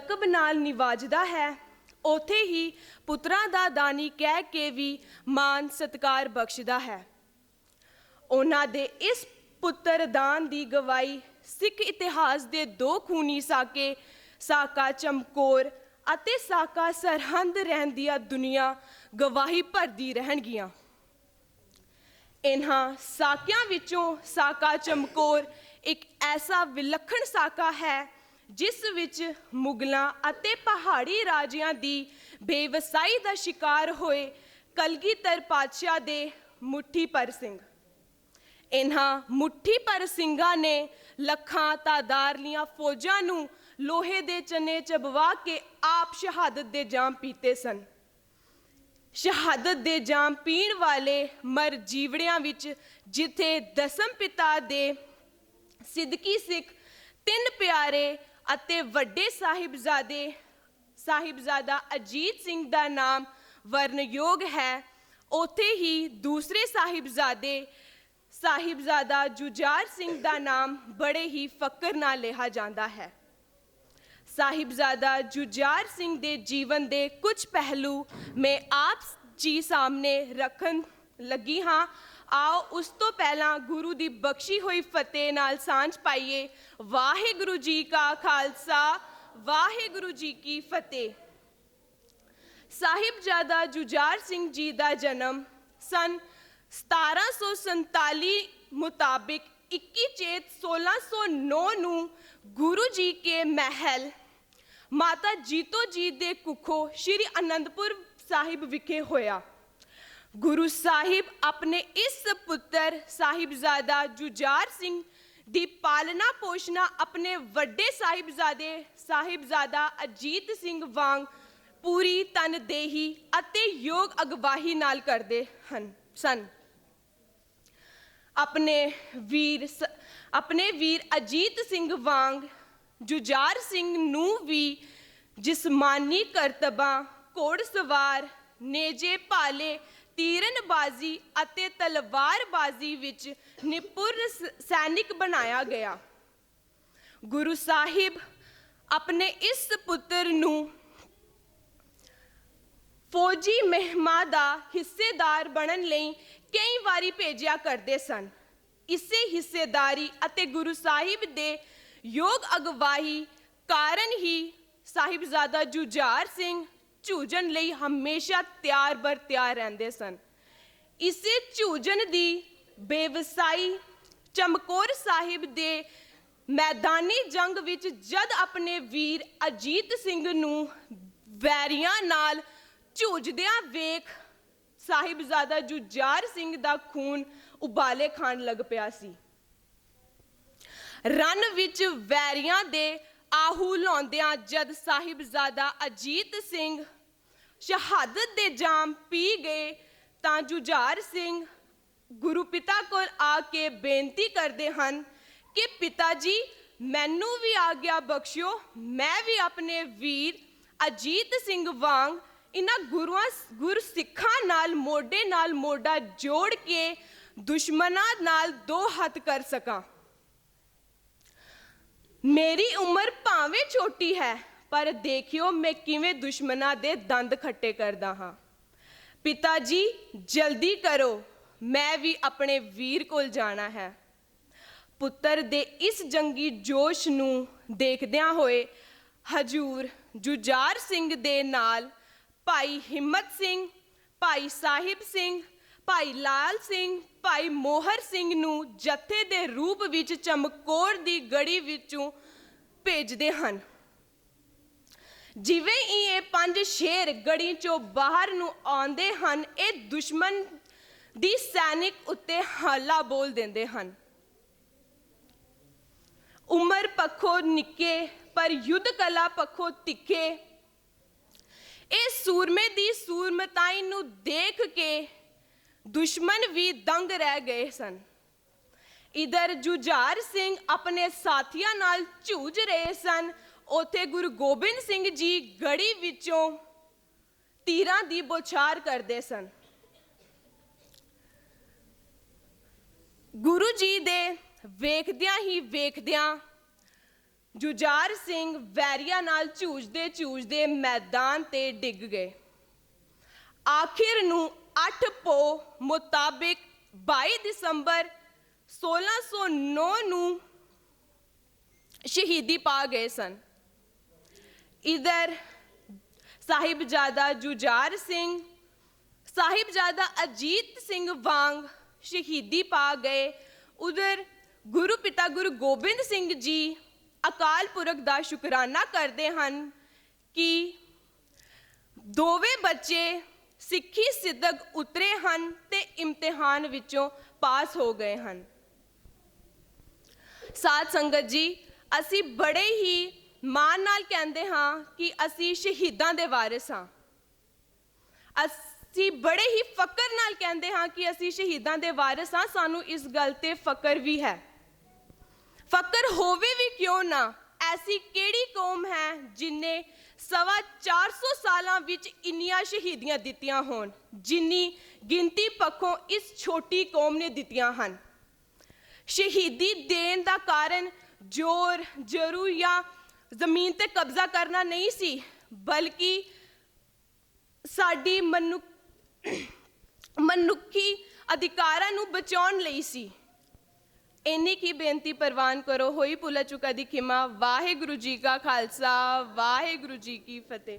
ਲਕਬ ਨਾਲ ਨਿਵਾਜਦਾ ਹੈ। ਉਥੇ ਹੀ ਪੁੱਤਰਾਂ ਦਾ ਦਾਨੀ ਕਹਿ ਕੇ ਵੀ ਮਾਨ ਸਤਕਾਰ ਬਖਸ਼ਦਾ ਹੈ। ਉਹਨਾਂ ਦੇ ਇਸ ਪੁੱਤਰ ਦਾਨ ਦੀ ਗਵਾਹੀ ਸਿੱਖ ਇਤਿਹਾਸ ਦੇ ਦੋ ਖੂਨੀ ਸਾਕੇ, ਸਾਕਾ ਚਮਕੌਰ ਅਤੇ ਸਾਕਾ ਸਰਹੰਦ ਰਹਿੰਦੀਆਂ ਦੁਨੀਆ ਗਵਾਹੀ ਭਰਦੀ ਰਹਿਣਗੀਆਂ। ਇਨ੍ਹਾਂ ਸਾਕਿਆਂ ਵਿੱਚੋਂ ਸਾਕਾ ਚਮਕੌਰ ਇੱਕ ਐਸਾ ਵਿਲੱਖਣ ਸਾਕਾ ਹੈ ਜਿਸ ਵਿੱਚ ਮੁਗਲਾਂ ਅਤੇ ਪਹਾੜੀ ਰਾਜਿਆਂ ਦੀ ਬੇਵਸਾਈ ਦਾ ਸ਼ਿਕਾਰ ਹੋਏ ਕਲਗੀਧਰ ਪਾਤਸ਼ਾਹ ਦੇ ਮੁੱਠੀ ਪਰ ਸਿੰਘ। ਇਨ੍ਹਾਂ ਮੁੱਠੀ ਪਰ ਸਿੰਘਾਂ ਨੇ ਲੱਖਾਂ ਤਾਦਾਰਲੀਆਂ ਫੌਜਾਂ ਨੂੰ ਲੋਹੇ ਦੇ ਚਨੇ ਚਬਵਾ ਕੇ ਆਪ ਸ਼ਹਾਦਤ ਦੇ ਜਾਮ ਪੀਤੇ ਸਨ। ਸ਼ਹਾਦਤ ਦੇ ਜਾਮ ਪੀਣ ਵਾਲੇ ਮਰ ਜੀਵੜਿਆਂ ਵਿੱਚ ਜਿੱਥੇ ਦਸਮ ਪਿਤਾ ਦੇ ਸਿੱਦਕੀ ਸਿੱਖ ਤਿੰਨ ਪਿਆਰੇ ਅਤੇ ਵੱਡੇ ਸਾਹਿਬਜ਼ਾਦੇ, ਸਾਹਿਬਜ਼ਾਦਾ ਅਜੀਤ ਸਿੰਘ ਦਾ ਨਾਮ ਵਰਨਯੋਗ ਹੈ। ਉਥੇ ਹੀ ਦੂਸਰੇ ਸਾਹਿਬਜ਼ਾਦੇ, ਸਾਹਿਬਜ਼ਾਦਾ ਜੁਝਾਰ ਸਿੰਘ ਦਾ ਨਾਮ ਬੜੇ ਹੀ ਫਕਰ ਨਾਲ ਲਿਆ ਜਾਂਦਾ ਹੈ। ਸਾਹਿਬਜ਼ਾਦਾ ਜੁਝਾਰ ਸਿੰਘ ਦੇ ਜੀਵਨ ਦੇ ਕੁਝ ਪਹਿਲੂ ਮੈਂ ਆਪ ਜੀ ਸਾਹਮਣੇ ਰੱਖਣ ਲੱਗੀ ਹਾਂ। ਆਓ ਉਸ ਤੋਂ ਪਹਿਲਾਂ ਗੁਰੂ ਦੀ ਬਖਸ਼ੀ ਹੋਈ ਫਤਿਹ ਨਾਲ ਸਾਂਝ ਪਾਈਏ। ਵਾਹਿਗੁਰੂ ਜੀ ਕਾ ਖਾਲਸਾ, ਵਾਹਿਗੁਰੂ ਜੀ ਕੀ ਫਤਿਹ। ਸਾਹਿਬਜ਼ਾਦਾ ਜੁਝਾਰ ਸਿੰਘ ਜੀ ਦਾ ਜਨਮ ਸਨ 1747 ਮੁਤਾਬਿਕ 21 ਚੇਤ 1609 ਨੂੰ ਗੁਰੂ ਜੀ ਕੇ ਮਹਿਲ। ਮਾਤਾ ਜੀਤੋ ਜੀ ਦੇ ਕੁਖੋਂ ਸ੍ਰੀ ਅਨੰਦਪੁਰ ਸਾਹਿਬ ਵਿਖੇ ਹੋਇਆ। ਗੁਰੂ ਸਾਹਿਬ ਆਪਣੇ ਇਸ ਪੁੱਤਰ ਸਾਹਿਬਜ਼ਾਦਾ ਜੁਝਾਰ ਸਿੰਘ ਦੀ ਪਾਲਣਾ ਪੋਸ਼ਣਾ ਆਪਣੇ ਵੱਡੇ ਸਾਹਿਬਜ਼ਾਦੇ ਸਾਹਿਬਜ਼ਾਦਾ ਅਜੀਤ ਸਿੰਘ ਵਾਂਗ ਪੂਰੀ ਤਨਦੇਹੀ ਅਤੇ ਯੋਗ ਅਗਵਾਈ ਨਾਲ ਕਰਦੇ ਹਨ, ਸਨ। ਆਪਣੇ ਵੀਰ ਸ- ਆਪਣੇ ਵੀਰ ਅਜੀਤ ਸਿੰਘ ਵਾਂਗ ਜੁਝਾਰ ਸਿੰਘ ਨੂੰ ਵੀ ਜਿਸਮਾਨੀ ਕਰਤਬਾਂ ਘੋੜ ਘੋੜਸਵਾਰ ਨੇਜੇ ਭਾਲੇ ਤੀਰਨਬਾਜ਼ੀ ਅਤੇ ਤਲਵਾਰਬਾਜ਼ੀ ਵਿੱਚ ਨਿਪੁਰ ਸੈਨਿਕ ਬਣਾਇਆ ਗਿਆ। ਗੁਰੂ ਸਾਹਿਬ ਆਪਣੇ ਇਸ ਪੁੱਤਰ ਨੂੰ ਫੌਜੀ ਮਹਿਮਾ ਦਾ ਹਿੱਸੇਦਾਰ ਬਣਨ ਲਈ ਕਈ ਵਾਰੀ ਭੇਜਿਆ ਕਰਦੇ ਸਨ। ਇਸੇ ਹਿੱਸੇਦਾਰੀ ਅਤੇ ਗੁਰੂ ਸਾਹਿਬ ਦੇ ਯੋਗ ਅਗਵਾਈ ਕਾਰਨ ਹੀ ਸਾਹਿਬਜ਼ਾਦਾ ਜੁਝਾਰ ਸਿੰਘ ਝੂਜਣ ਲਈ ਹਮੇਸ਼ਾ ਤਿਆਰ ਬਰ ਤਿਆਰ ਰਹਿੰਦੇ ਸਨ। ਇਸੇ ਝੂਜਣ ਦੀ ਬੇਵਸਾਈ ਚਮਕੌਰ ਸਾਹਿਬ ਦੇ ਮੈਦਾਨੀ ਜੰਗ ਵਿੱਚ ਜਦ ਆਪਣੇ ਵੀਰ ਅਜੀਤ ਸਿੰਘ ਨੂੰ ਵੈਰੀਆਂ ਨਾਲ ਝੂਜਦਿਆਂ ਵੇਖ ਸਾਹਿਬਜ਼ਾਦਾ ਜੁਝਾਰ ਸਿੰਘ ਦਾ ਖੂਨ ਉਬਾਲੇ ਖਾਣ ਲੱਗ ਪਿਆ ਸੀ। ਰਨ ਵਿੱਚ ਵੈਰੀਆਂ ਦੇ ਆਹੂ ਲਾਉਂਦਿਆਂ ਜਦ ਸਾਹਿਬਜ਼ਾਦਾ ਅਜੀਤ ਸਿੰਘ ਸ਼ਹਾਦਤ ਦੇ ਜਾਮ ਪੀ ਗਏ ਤਾਂ ਜੁਝਾਰ ਸਿੰਘ ਗੁਰੂ ਪਿਤਾ ਕੋਲ ਆ ਕੇ ਬੇਨਤੀ ਕਰਦੇ ਹਨ ਕਿ ਪਿਤਾ ਜੀ, ਮੈਨੂੰ ਵੀ ਆਗਿਆ ਬਖਸ਼ਿਓ, ਮੈਂ ਵੀ ਆਪਣੇ ਵੀਰ ਅਜੀਤ ਸਿੰਘ ਵਾਂਗ ਇਹਨਾਂ ਗੁਰੂਆਂ ਗੁਰਸਿੱਖਾਂ ਨਾਲ, ਮੋਢੇ ਨਾਲ, ਮੋਢਾ ਜੋੜ ਕੇ ਦੁਸ਼ਮਣਾਂ ਨਾਲ ਦੋ ਹੱਥ ਕਰ ਸਕਾਂ। ਮੇਰੀ ਉਮਰ ਛੋਟੀ ਹੈ, ਪਰ ਦੇਖਿਓ ਮੈਂ ਕਿਵੇਂ ਦੁਸ਼ਮਣਾਂ ਦੇ ਦੰਦ ਖੱਟੇ ਕਰਦਾ ਹਾਂ। ਪਿਤਾ ਜੀ ਜਲਦੀ ਕਰੋ, ਮੈਂ ਵੀ ਆਪਣੇ ਵੀਰ ਕੋਲ ਜਾਣਾ ਹੈ। ਪੁੱਤਰ ਦੇ ਇਸ ਜੰਗੀ ਜੋਸ਼ ਨੂੰ ਦੇਖਦਿਆਂ ਹੋਏ ਹਜੂਰ ਜੁਝਾਰ ਸਿੰਘ ਦੇ ਨਾਲ ਭਾਈ ਹਿੰਮਤ ਸਿੰਘ, ਭਾਈ ਸਾਹਿਬ ਸਿੰਘ, ਭਾਈ ਲਾਲ ਸਿੰਘ, ਭਾਈ ਮੋਹਰ ਸਿੰਘ ਨੂੰ ਜਥੇ ਦੇ ਰੂਪ ਵਿੱਚ ਚਮਕੌਰ ਦੀ ਗੜੀ ਵਿੱਚੋਂ ਭੇਜਦੇ ਹਨ। ਜਿਵੇਂ ਹੀ ਇਹ ਪੰਜ ਸ਼ੇਰ ਗੜੀ ਚੋਂ ਬਾਹਰ ਨੂੰ ਆਉਂਦੇ ਹਨ, ਇਹ ਦੁਸ਼ਮਣ ਦੀ ਸੈਨਿਕ ਉੱਤੇ ਹਾਲਾ ਬੋਲ ਦਿੰਦੇ ਹਨ। ਉਮਰ ਪੱਖੋਂ ਨਿੱਕੇ, ਪਰ ਯੁੱਧ ਕਲਾ ਪੱਖੋਂ ਤਿੱਖੇ। ਇਹ ਸੂਰਮੇ ਦੀ ਸੂਰਮਤਾਈ ਨੂੰ ਦੇਖ ਕੇ ਦੁਸ਼ਮਣ ਵੀ ਦੰਗ ਰਹਿ ਗਏ ਸਨ। ਇਧਰ ਜੁਝਾਰ ਸਿੰਘ ਆਪਣੇ ਸਾਥੀਆਂ ਨਾਲ ਝੂਝ ਰਹੇ ਸਨ। ਉਥੇ ਗੁਰੂ ਗੋਬਿੰਦ ਸਿੰਘ ਜੀ ਗੜੀ ਵਿੱਚੋਂ ਤੀਰਾਂ ਦੀ ਬੋਛਾਰ ਕਰਦੇ ਸਨ। ਗੁਰੂ ਜੀ ਦੇ ਵੇਖਦਿਆਂ ਹੀ ਵੇਖਦਿਆਂ ਜੁਝਾਰ ਸਿੰਘ ਵੈਰੀਆਂ ਨਾਲ ਝੂਝਦੇ ਝੂਝਦੇ ਮੈਦਾਨ ਤੇ ਡਿੱਗ ਗਏ। ਆਖਿਰ ਨੂੰ 8 ਪੋ ਮੁਤਾਬਿਕ 22 ਦਸੰਬਰ 1609 ਨੂੰ ਸ਼ਹੀਦੀ ਪਾ ਗਏ ਸਨ। ਇਧਰ ਸਾਹਿਬਜ਼ਾਦਾ ਜੁਝਾਰ ਸਿੰਘ, ਸਾਹਿਬਜ਼ਾਦਾ ਅਜੀਤ ਸਿੰਘ ਵਾਂਗ ਸ਼ਹੀਦੀ ਪਾ ਗਏ। ਉਧਰ ਗੁਰੂ ਪਿਤਾ ਗੁਰੂ ਗੋਬਿੰਦ ਸਿੰਘ ਜੀ ਅਕਾਲ ਪੁਰਖ ਦਾ ਸ਼ੁਕਰਾਨਾ ਕਰਦੇ ਹਨ ਕਿ ਦੋਵੇਂ ਬੱਚੇ ਸਿੱਖੀ ਸਿੱਧਕ ਉਤਰੇ ਹਨ ਤੇ ਇਮਤਿਹਾਨ ਵਿੱਚੋਂ ਪਾਸ ਹੋ ਗਏ ਹਨ। ਸਾਧ ਸੰਗਤ ਜੀ, ਅਸੀਂ ਬੜੇ ਹੀ ਮਾਣ ਨਾਲ ਕਹਿੰਦੇ ਹਾਂ ਕਿ ਅਸੀਂ ਸ਼ਹੀਦਾਂ ਦੇ ਵਾਰਿਸ ਹਾਂ। ਅਸੀਂ ਬੜੇ ਹੀ ਫਕਰ ਨਾਲ ਕਹਿੰਦੇ ਹਾਂ ਕਿ ਅਸੀਂ ਸ਼ਹੀਦਾਂ ਦੇ ਵਾਰਿਸ ਹਾਂ, ਸਾਨੂੰ ਇਸ ਗੱਲ ਤੇ ਫਕਰ ਵੀ ਹੈ। ਫਕਰ ਹੋਵੇ ਵੀ ਕਿਉਂ ਨਾ, ਐਸੀ ਕਿਹੜੀ ਕੌਮ ਹੈ ਜਿਨੇ ਸਵਾ 400 ਸਾਲਾਂ ਵਿੱਚ ਇੰਨੀਆਂ ਸ਼ਹੀਦੀਆਂ ਦਿੱਤੀਆਂ ਹੋਣ, ਜਿੰਨੀ ਗਿਣਤੀ ਪੱਖੋਂ ਇਸ ਛੋਟੀ ਕੌਮ ਨੇ ਦਿੱਤੀਆਂ ਹਨ। ਸ਼ਹੀਦੀ ਦੇਣ ਦਾ ਕਾਰਨ ਜ਼ੋਰ, ਜਰੂ ਜਾਂ ਜ਼ਮੀਨ ਤੇ ਕਬਜ਼ਾ ਕਰਨਾ ਨਹੀਂ ਸੀ, ਬਲਕਿ ਸਾਡੀ ਮਨੁੱਖ ਮਨੁੱਖੀ ਅਧਿਕਾਰਾਂ ਨੂੰ ਬਚਾਉਣ ਲਈ ਸੀ। ਇੰਨੀ ਕੀ ਬੇਨਤੀ ਪ੍ਰਵਾਨ ਕਰੋ, ਹੋਈ ਭੁਲਾ ਚੁਕਾ ਦੀ ਖਿਮਾ। ਵਾਹਿਗੁਰੂ ਜੀ ਕਾ ਖਾਲਸਾ, ਵਾਹਿਗੁਰੂ ਜੀ ਕੀ ਫਤਿਹ।